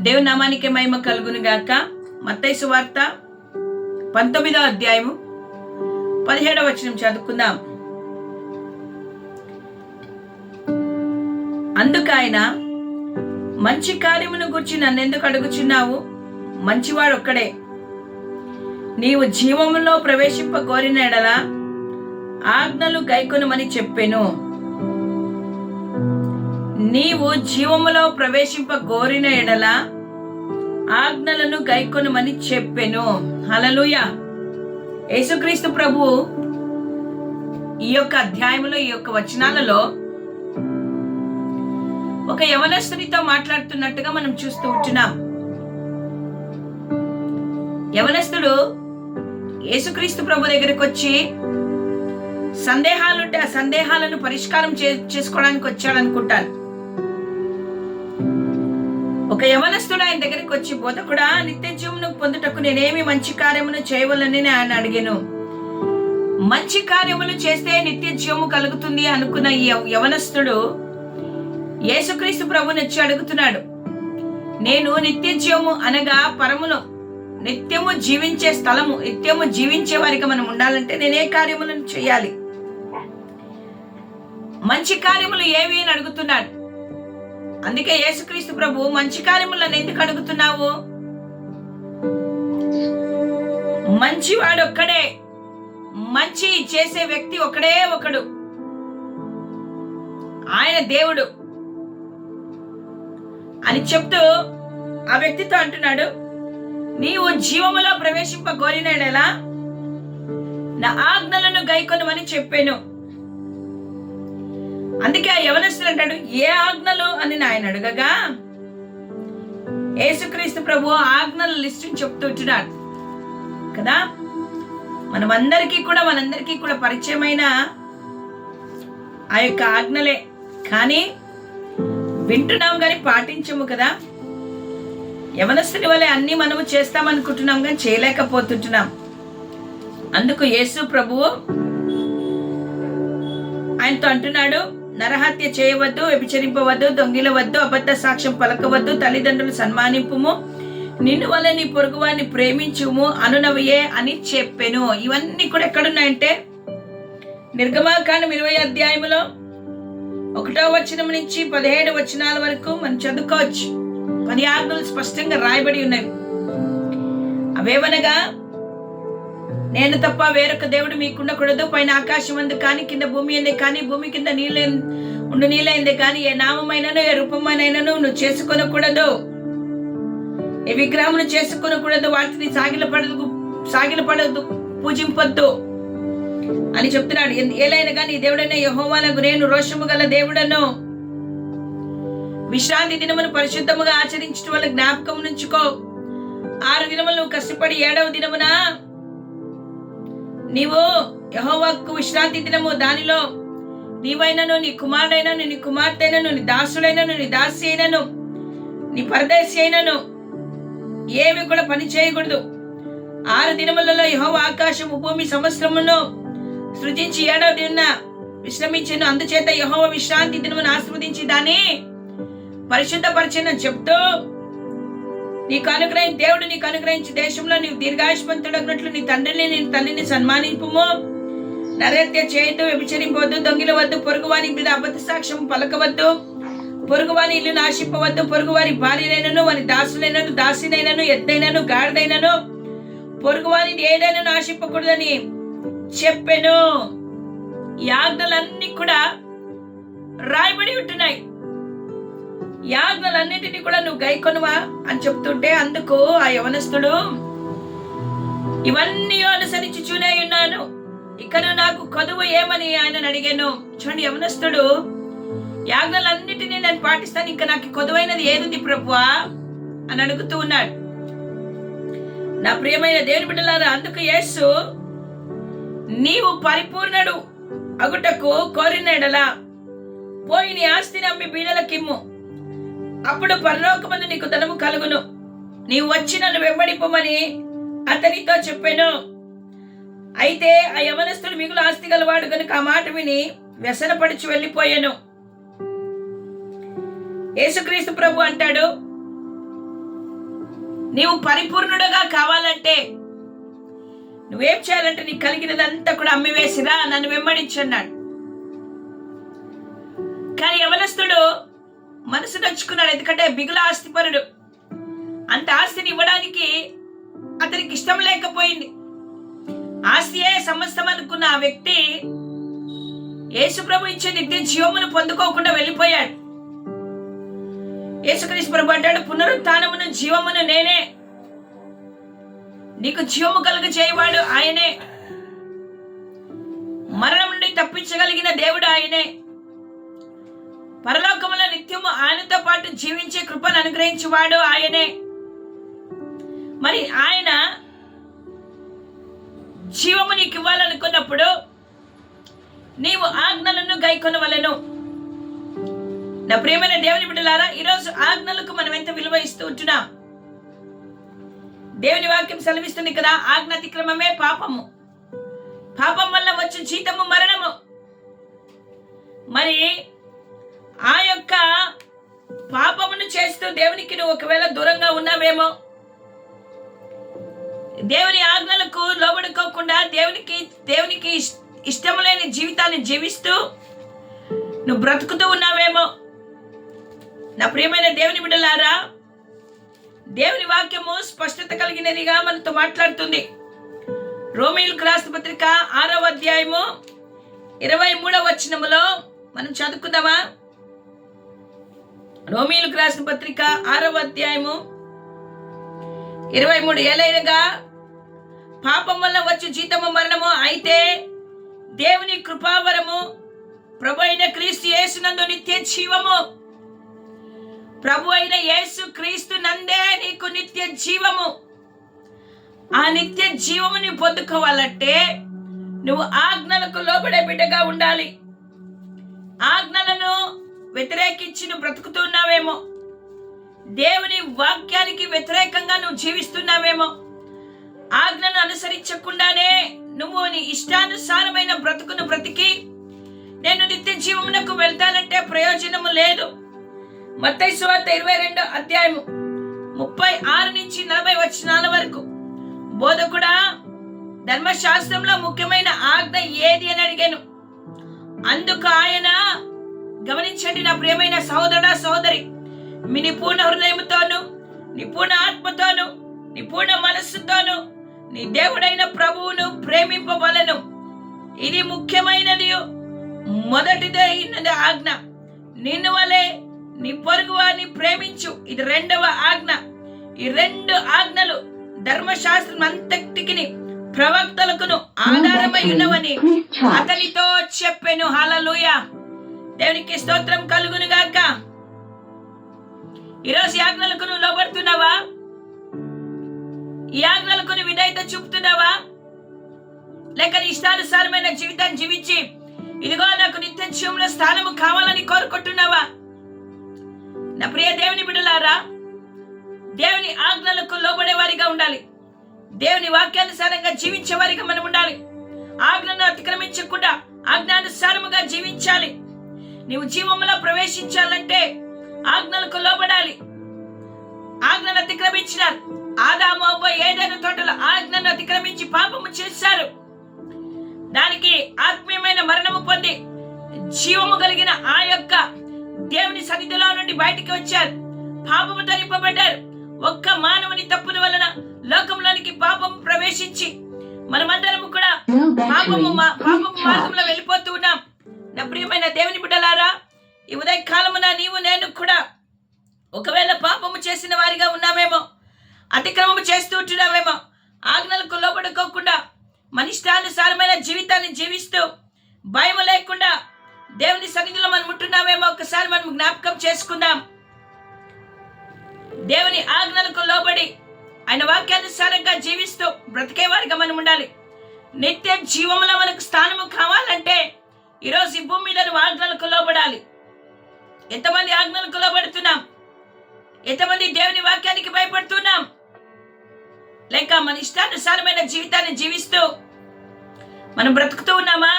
దేవు నామానికి మహిమ కలుగును గాక. మత్తైసు వార్త పంతొమ్మిదో అధ్యాయము పదిహేడవ వచనం చదువుకుందాం. అందుకాయన మంచి కార్యమును గురించి నన్నెందుకు అడుగుచున్నావు? మంచివాడు ఒక్కడే. నీవు జీవములో ప్రవేశింప కోరిన ఎడలా ఆజ్ఞలు గైకొనమని చెప్పెను. నీవు జీవములో ప్రవేశింప గోరిన ఎడల ఆజ్ఞలను గైకొనమని చెప్పెను. హలలుయ యేసుక్రీస్తు ప్రభు ఈ యొక్క అధ్యాయంలో ఈ యొక్క వచనాలలో ఒక యవనస్తునితో మాట్లాడుతున్నట్టుగా మనం చూస్తూ ఉంటున్నాం. యవనస్తుడు యేసుక్రీస్తు ప్రభు దగ్గరికి వచ్చి సందేహాలుంటే ఆ సందేహాలను పరిష్కారం చే చేసుకోవడానికి వచ్చాడనుకుంటాను. ఒక యవనస్తుడు ఆయన దగ్గరికి వచ్చి బోధకుడా నిత్య జీవమును పొందుటకు నేనేమి మంచి కార్యమును చేయవలని ఆయన అడిగాను. మంచి కార్యములు చేస్తే నిత్య జీవము కలుగుతుంది అనుకున్న ఈ యవనస్తుడు యేసుక్రీస్తు ప్రభుని వచ్చి అడుగుతున్నాడు. నేను నిత్య జీవము అనగా పరములో నిత్యము జీవించే స్థలము నిత్యము జీవించే వారికి మనం ఉండాలంటే నేనే కార్యములను చేయాలి? మంచి కార్యములు ఏవి అని అడుగుతున్నాడు. అందుకే యేసుక్రీస్తు ప్రభు మంచి కార్యములను ఎందుకు అడుగుతున్నావు? మంచివాడు ఒక్కడే మంచి చేసే వ్యక్తి ఒకడే ఒకడు. ఆయన దేవుడు. అని చెప్తూ ఆ వ్యక్తితో అంటున్నాడు నీవు జీవములో ప్రవేశింప కోరినాడేలా నా ఆజ్ఞలను గైకొనమని చెప్పాను. అందుకే ఆ యవనస్తుడు అంటాడు ఏ ఆజ్ఞలు? అని ఆయన అడగగా యేసుక్రీస్తు ప్రభు ఆజ్ఞల లిస్టు చెప్తుంటున్నాడు కదా? మనమందరికీ కూడా మనందరికీ కూడా పరిచయమైన ఆ యొక్క ఆజ్ఞలే. కానీ వింటున్నాం కానీ పాటించము కదా? యవనస్తుని వలె అన్ని మనము చేస్తామనుకుంటున్నాం కానీ చేయలేకపోతుంటున్నాం. అందుకు యేసు ప్రభువు ఆయనతో అంటున్నాడు నరహత్య చేయవద్దు వ్యభిచరింపవద్దు దొంగిలవద్దు అబద్ధ సాక్ష్యం పలకవద్దు తల్లిదండ్రులు సన్మానింపుము. నిన్ను వల్ల నీ పొరుగువాన్ని ప్రేమించుము అనునవయే అని చెప్పెను. ఇవన్నీ కూడా ఎక్కడున్నాయంటే నిర్గమాకాండం ఇరవై అధ్యాయములో ఒకటో వచనం నుంచి పదిహేడు వచనాల వరకు మనం చదువుకోవచ్చు. పది ఆజ్ఞలు స్పష్టంగా రాయబడి ఉన్నాయి అవేవనగా నేను తప్ప వేరొక దేవుడు మీకుండకూడదు పైన ఆకాశం అందు కానీ కింద భూమి అందే కానీ భూమి కింద నీళ్ళ ఉండు నీళ్ళైందే కానీ ఏ నామమైనను ఏ రూపమైనను నువ్వు చేసుకొనకూడదు. ఏ విగ్రహమును చేసుకొనకూడదు. వాటిని సాగిల పడదు సాగిల పడదు పూజింపొద్దు అని చెప్తున్నాడు. ఏలైనా కానీ దేవుడైన యహోవానకు నేను రోషము గల దేవుడను. విశ్రాంతి దినమును పరిశుద్ధముగా ఆచరించడం వల్ల జ్ఞాపకం నుంచుకో ఆరు దినములు కష్టపడి ఏడవ దినమున నీవు యహోవాకు విశ్రాంతి దినము దానిలో నీవైనను నీ కుమారుడైనను నీ కుమార్తెనను నీ దాసుడైనను నీ దాసి అయినను నీ పరదేశి అయినను ఏమి కూడా పని చేయకూడదు. ఆరు దినములలో యహోవ ఆకాశము భూమి సంవత్సరమును సృజించి ఏడవ దిన విశ్రమించను. అందుచేత యహోవ విశ్రాంతి దినమును ఆస్వాదించి దాన్ని పరిశుద్ధపరచను చెప్తూ నీకు అనుగ్రహం దేవుడు నీకు అనుగ్రహించి దేశంలో నీవు దీర్ఘాయుష్మంతుడగినట్లు నీ తండ్రిని నీ తల్లిని సన్మానింపుము. నరత్య చేయొద్దు వ్యభిచరింపవద్దు దొంగిలవద్దు పొరుగువాని మీద అబద్ధ సాక్ష్యం పలకవద్దు. పొరుగువాని ఇల్లు నాశింపవద్దు పొరుగువారి భార్యనైనను వారి దాసులైనను దాసినైనను ఎద్దైనను గాడిదైనను. పొరుగువాని ఏదైనా నాశింపకూడదని చెప్పెను. ఈ ఆజ్ఞలన్నీ కూడా రాయబడి ఉంటున్నాయి. యాజ్ఞలన్నిటినీ కూడా నువ్వు గైకొనువా అని చెప్తుంటే అందుకు ఆ యవనస్తుడు ఇవన్నీ అనుసరించి చూనే ఉన్నాను. ఇక్కడ నాకు కదువు ఏమని ఆయన అడిగాను. చూడండి యవనస్తుడు యాజ్ఞలన్నిటినీ నేను పాటిస్తాను. ఇంకా నాకు కొదువైనది ఏది ప్రభువా? అని అడుగుతూ ఉన్నాడు. నా ప్రియమైన దేవుని బిడ్డలారా అందుకు యేసు నీవు పరిపూర్ణుడు అగుటకు కోరినడలా. పోయి నీ ఆస్తిని అమ్మి బీడలకిమ్ము. అప్పుడు పరలోకమందు నీకు ధనము కలుగును. నీవు వచ్చి నన్ను వెంబడిపోమని అతనితో చెప్పాను. అయితే ఆ యవనస్తుడు మిగులు ఆస్తి గలవాడు కనుక ఆ మాట విని వ్యసనపడిచి వెళ్ళిపోయాను. యేసుక్రీస్తు ప్రభు అంటాడు నీవు పరిపూర్ణుడుగా కావాలంటే నువ్వేం చేయాలంటే నీకు కలిగినదంతా కూడా అమ్మివేసిరా నన్ను వెంబడించన్నాడు మనసు నచ్చుకున్నాడు ఎందుకంటే బిగుల ఆస్తిపరుడు. అంత ఆస్తిని ఇవ్వడానికి అతనికి ఇష్టం లేకపోయింది. ఆస్తియే సమస్తం అనుకున్న ఆ వ్యక్తి యేసుప్రభు ఇచ్చే నిత్య జీవమును పొందుకోకుండా వెళ్ళిపోయాడు. యేసుక్రీస్తు ప్రభు అంటాడు పునరుత్నమును జీవమును నేనే. నీకు జీవము కలుగ చేయవాడు ఆయనే. మరణం నుండి తప్పించగలిగిన దేవుడు ఆయనే. పరలోకములో నిత్యము ఆయనతో పాటు జీవించే కృపను అనుగ్రహించేవాడు ఆయనే. మరి ఆయన జీవము నీకు ఇవ్వాలనుకున్నప్పుడు నీవు ఆజ్ఞలను గైకొనవలను. నా ప్రియమైన దేవుని బిడ్డలారా ఈరోజు ఆజ్ఞలకు మనం ఎంత విలువ ఇస్తూ ఉంటున్నాం? దేవుని వాక్యం సెలవిస్తుంది కదా ఆజ్ఞ అతిక్రమమే పాపము. పాపం వల్ల వచ్చే జీతము మరణము. మరి ఆ యొక్క పాపమును చేస్తూ దేవునికి నువ్వు ఒకవేళ దూరంగా ఉన్నావేమో దేవుని ఆజ్ఞలకు లోబడుకోకుండా దేవునికి దేవునికి ఇష్- లేని జీవితాన్ని జీవిస్తూ నువ్వు బ్రతుకుతూ ఉన్నావేమో. నా ప్రియమైన దేవుని బిడ్డలారా దేవుని వాక్యము స్పష్టత కలిగినదిగా మనతో మాట్లాడుతుంది. రోమిలకు రాసిన పత్రిక ఆరవ అధ్యాయము ఇరవై మూడవ వచనములో మనం చదువుకుందామా? రోమిలకు రాసిన పత్రిక ఆరవ అధ్యాయము ఇరవై మూడు. ఏలైనగా పాపం వల్ల వచ్చు జీతము మరణము అయితే దేవుని కృపావరము ప్రభు అయిన క్రీస్తు యేసునందు నిత్య జీవము. ప్రభు అయిన యేసు క్రీస్తు నందే నీకు నిత్య జీవము. ఆ నిత్య జీవముని పొందుకోవాలంటే నువ్వు ఆజ్ఞలకు లోబడే బిడ్డగా ఉండాలి. ఆజ్ఞలను వ్యతిరేకించి నువ్వు బ్రతుకుతున్నావేమో? దేవుని వాక్యానికి వ్యతిరేకంగా నువ్వు జీవిస్తున్నావేమో? ఆజ్ఞను అనుసరించకుండానే నువ్వు నీ ఇష్టానుసారమైన బ్రతుకును బ్రతికి నేను నిత్య జీవమునకు వెళ్తానంటే ప్రయోజనము లేదు. మత్తై సువార్త ఇరవై రెండో అధ్యాయము ముప్పై ఆరు నుంచి నలభై వచనాల వరకు బోధకుడా ధర్మశాస్త్రంలో ముఖ్యమైన ఆజ్ఞ ఏది అని అడిగాను. అందుకు ఆయన గమనించండి నా ప్రియమైన సహోదరుడా సహోదరి మీ నిపుణ హృదయముతోను నిపుణ ఆత్మతోను నిపుణ మనస్సుతోను నీ దేవుడైన ప్రభువును ప్రేమింపవలను ఇది ముఖ్యమైనది మొదటిదైనది ఆజ్ఞ నిన్ను వలె నీ పొరుగు వారిని ప్రేమించు ఇది రెండవ ఆజ్ఞ ఈ రెండు ఆజ్ఞలు ధర్మశాస్త్రం అంతటికి ప్రవక్తలకును ఆధారమై ఉన్నవని అతనితో చెప్పెను హల్లెలూయ దేవునికి స్తోత్రం కలుగును గాక. ఈరోజు ఈ ఆజ్ఞలకు నువ్వు లోబడుతున్నావా? ఈ ఆజ్ఞలకు నువ్వు విధేయత చూపుతున్నావా? లేక నీ ఇష్టానుసారమైన జీవితాన్ని జీవించి ఇదిగో నాకు నిత్య జీవంలో స్థానము కావాలని కోరుకుంటున్నావా? నా ప్రియ దేవుని బిడ్డలారా దేవుని ఆజ్ఞలకు లోబడే వారిగా ఉండాలి. దేవుని వాక్యానుసారంగా జీవించే వారిగా మనం ఉండాలి. ఆజ్ఞను అతిక్రమించకుండా నీవు జీవములో ప్రవేశించాలంటే ఆజ్ఞలకు లోబడాలి. ఆజ్ఞను అతిక్రమించినారు. ఆదాము అవ్వ ఏదైనా తోటలో ఆజ్ఞను అతిక్రమించి పాపము చేశారు. దానికి ఆత్మీయమైన మరణము పొంది జీవము కలిగిన ఆ యొక్క దేవుని సన్నిధిలో నుండి బయటికి వచ్చారు. పాపము ధరింపబడ్డారు ఒక్క మానవుని తప్పుల వలన లోకంలోనికి పాపము ప్రవేశించి మనమందరము కూడా పాపము పాపము మార్గంలో నా ప్రియమైన దేవుని బిడ్డలారా ఈ ఉదయకాలమున నీవు నేను కూడా ఒకవేళ పాపము చేసిన వారిగా ఉన్నామేమో అతిక్రమము చేస్తూ ఉంటున్నామేమో ఆజ్ఞలకు లోబడుకోకుండా మనిష్టానుసారమైన జీవితాన్ని జీవిస్తూ భయం లేకుండా దేవుని సన్నిధిలో మనం ఉంటున్నామేమో ఒకసారి మనం జ్ఞాపకం చేసుకుందాం. దేవుని ఆజ్ఞలకు లోబడి ఆయన వాక్యానుసారంగా జీవిస్తూ బ్రతికేవారిగా మనం ఉండాలి. నిత్య జీవంలో మనకు స్థానము కావాలంటే ఈరోజు ఈ భూమి మీద నువ్వు ఆజ్ఞలకు లోబడాలి ఎంతమంది ఆజ్ఞలకు లోబడుతున్నాం ఎంతమంది దేవుని వాక్యానికి భయపడుతున్నాం? లేక మన ఇష్టానుసారమైన జీవితాన్ని జీవిస్తూ మనం బ్రతుకుతూ ఉన్నామా?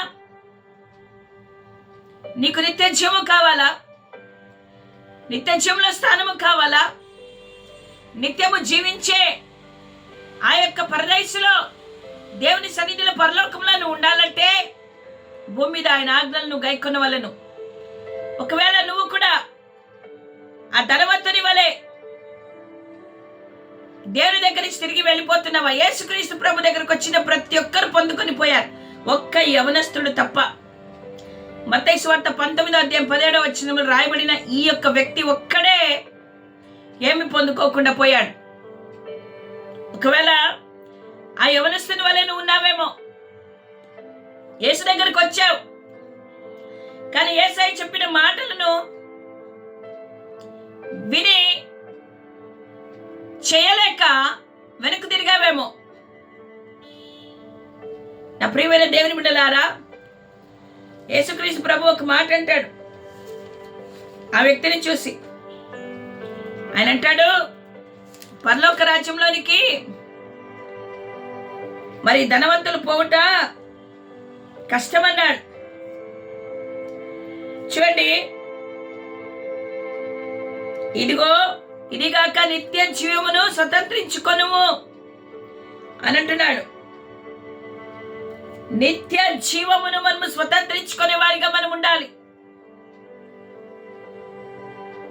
నీకు నిత్య జీవము కావాలా? నిత్య జీవంలో స్థానము కావాలా? నిత్యము జీవించే ఆ యొక్క పరదేశంలో దేవుని సన్నిధిలో పరలోకంలో నువ్వు ఉండాలంటే భూమి మీద ఆయన ఆజ్ఞలను గైకొన్న వలను. ఒకవేళ నువ్వు కూడా ఆ ధనవంతుని వలె దేవుని దగ్గర నుంచి తిరిగి వెళ్ళిపోతున్నావా? యేసుక్రీస్తు ప్రభు దగ్గరకు వచ్చిన ప్రతి ఒక్కరు పొందుకొని పోయారు. ఒక్క యవనస్తుడు తప్ప. మత్తయి వార్త పంతొమ్మిదో అధ్యాయం పదిహేడవ వచ్చిన రాయబడిన ఈ యొక్క వ్యక్తి ఒక్కడే ఏమి పొందుకోకుండా పోయాడు. ఒకవేళ ఆ యవనస్తుని వలె నువ్వు ఉన్నావేమో యేసు దగ్గరికి వచ్చావు. కానీ ఏసై చెప్పిన మాటలను విని చేయలేక వెనక్కు తిరిగావేమో. నా ప్రియమైన దేవుని బిడ్డలారా యేసుక్రీస్తు ప్రభు ఒక మాట అంటాడు. ఆ వ్యక్తిని చూసి ఆయన అంటాడు పరలోక రాజ్యంలోనికి మరి ధనవంతులు పోవుట కష్టమన్నాడు. చూడండి. ఇదిగో ఇదిగాక నిత్య జీవమును స్వతంత్రించుకొనుము అని అంటున్నాడు. నిత్య జీవమును మనము స్వతంత్రించుకునే వారిగా మనం ఉండాలి.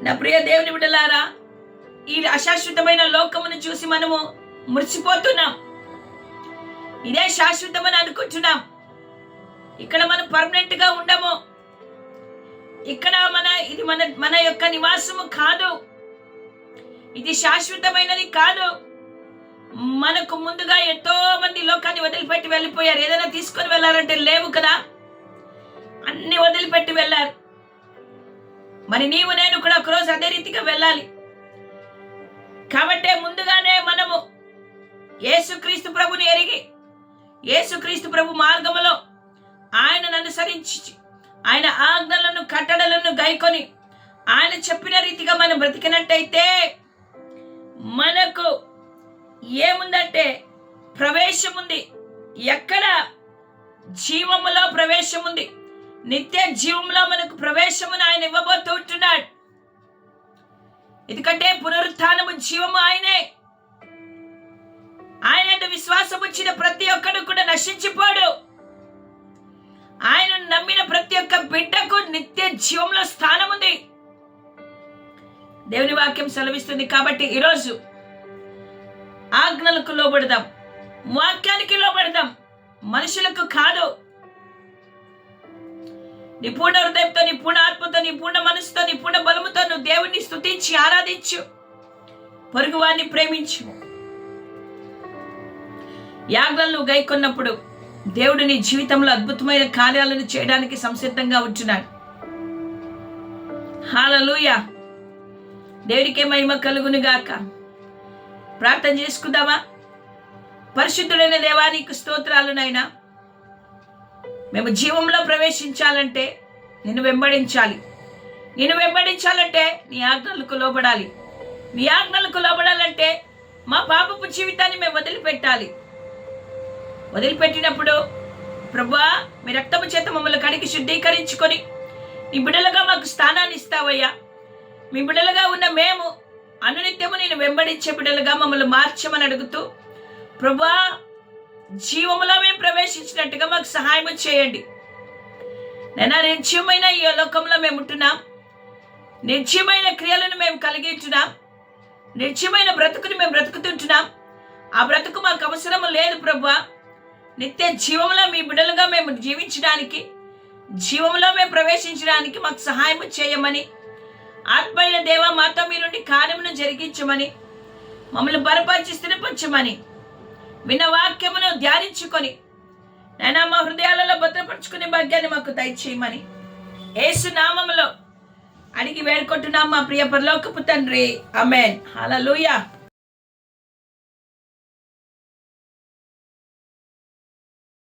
నా ప్రియ దేవుని బిడ్డలారా ఈ అశాశ్వతమైన లోకమును చూసి మనము మురిసిపోతున్నాం. ఇదే శాశ్వతమని అనుకుంటున్నాం. ఇక్కడ మనం పర్మనెంట్గా ఉండము. ఇక్కడ మన ఇది మన మన యొక్క నివాసము కాదు. ఇది శాశ్వతమైనది కాదు. మనకు ముందుగా ఎంతో మంది లోకాన్ని వదిలిపెట్టి వెళ్ళిపోయారు. ఏదైనా తీసుకొని వెళ్ళారంటే లేవు కదా. అన్ని వదిలిపెట్టి వెళ్ళారు. మరి నీవు నేను కూడా ఒకరోజు అదే రీతిగా వెళ్ళాలి. కాబట్టే ముందుగానే మనము యేసుక్రీస్తు ప్రభుని ఎరిగి యేసుక్రీస్తు ప్రభు మార్గములో ఆయనను అనుసరించి ఆయన ఆజ్ఞలను కట్టడలను గైకొని ఆయన చెప్పిన రీతిగా మనం బ్రతికినట్టయితే మనకు ఏముందంటే ప్రవేశం ఉంది ఎక్కడ జీవములో ప్రవేశం ఉంది నిత్య జీవంలో మనకు ప్రవేశమును ఆయన ఇవ్వబోతూ ఉంటున్నాడు. ఎందుకంటే పునరుత్నము జీవము ఆయనే. ఆయన విశ్వాసం వచ్చిన ప్రతి ఒక్కడు కూడా నశించిపోడు. ఆయన నమ్మిన ప్రతి ఒక్క బిడ్డకు నిత్య జీవంలో స్థానం ఉంది. దేవుని వాక్యం సెలవిస్తుంది కాబట్టి ఈరోజు ఆజ్ఞలకు లోబడదాం. వాక్యానికి లోబడదాం. మనుషులకు కాదు. నిపుణ హృదయంతో నిపుణ ఆత్మతో నిపుణ మనసుతో నిపుణ బలముతో నువ్వు దేవుణ్ణి స్తుతించి ఆరాధించు. పొరుగువాన్ని ప్రేమించు. యాగ్లను గైకొన్నప్పుడు దేవుడు నీ జీవితంలో అద్భుతమైన కార్యాలను చేయడానికి సంసిద్ధంగా ఉంటున్నాడు. హాలలుయ దేవుడికే మహిమ కలుగునుగాక ప్రార్థన చేసుకుందామా? పరిశుద్ధుడైన దేవానికి స్తోత్రాలునైనా మేము జీవంలో ప్రవేశించాలంటే నిన్ను వెంబడించాలి. నిన్ను వెంబడించాలంటే నీ ఆజ్ఞలకు లోబడాలి. నీ ఆజ్ఞలకు లోబడాలంటే మా పాపపు జీవితాన్ని మేము వదిలిపెట్టాలి. వదిలిపెట్టినప్పుడు ప్రభా మీ రక్తము చేత మమ్మల్ని కడిగి శుద్ధీకరించుకొని నీ బిడ్డలుగా మాకు స్థానాన్ని ఇస్తావయ్యా. మీ బిడ్డలుగా ఉన్న మేము అనునిత్యము నేను వెంబడించే బిడ్డలుగా మమ్మల్ని మార్చమని అడుగుతూ ప్రభా జీవములో మేము ప్రవేశించినట్టుగా మాకు సహాయం చేయండి. నేను నిత్యమైన ఈ లోకంలో మేము ఉంటున్నాం. నిత్యమైన క్రియలను మేము కలిగి ఉంటున్నాం. నిత్యమైన బ్రతుకుని మేము బ్రతుకుతుంటున్నాం. ఆ బ్రతుకు మాకు అవసరం లేదు ప్రభా నిత్య జీవంలో మీ బిడ్డలుగా మేము జీవించడానికి జీవంలో మేము ప్రవేశించడానికి మాకు సహాయం చేయమని ఆత్మైన దేవ మాతో మీ నుండి కార్యమును జరిగించమని మమ్మల్ని బలపరిచి స్థిరపరచమని విన్న వాక్యమును ధ్యానించుకొని నైనా మా హృదయాలలో భద్రపరుచుకునే భాగ్యాన్ని మాకు దయచేయమని ఏసు నామములో అడిగి వేడుకుంటున్నాం మా ప్రియ పరలోకపు తండ్రి. Amen hallelujah.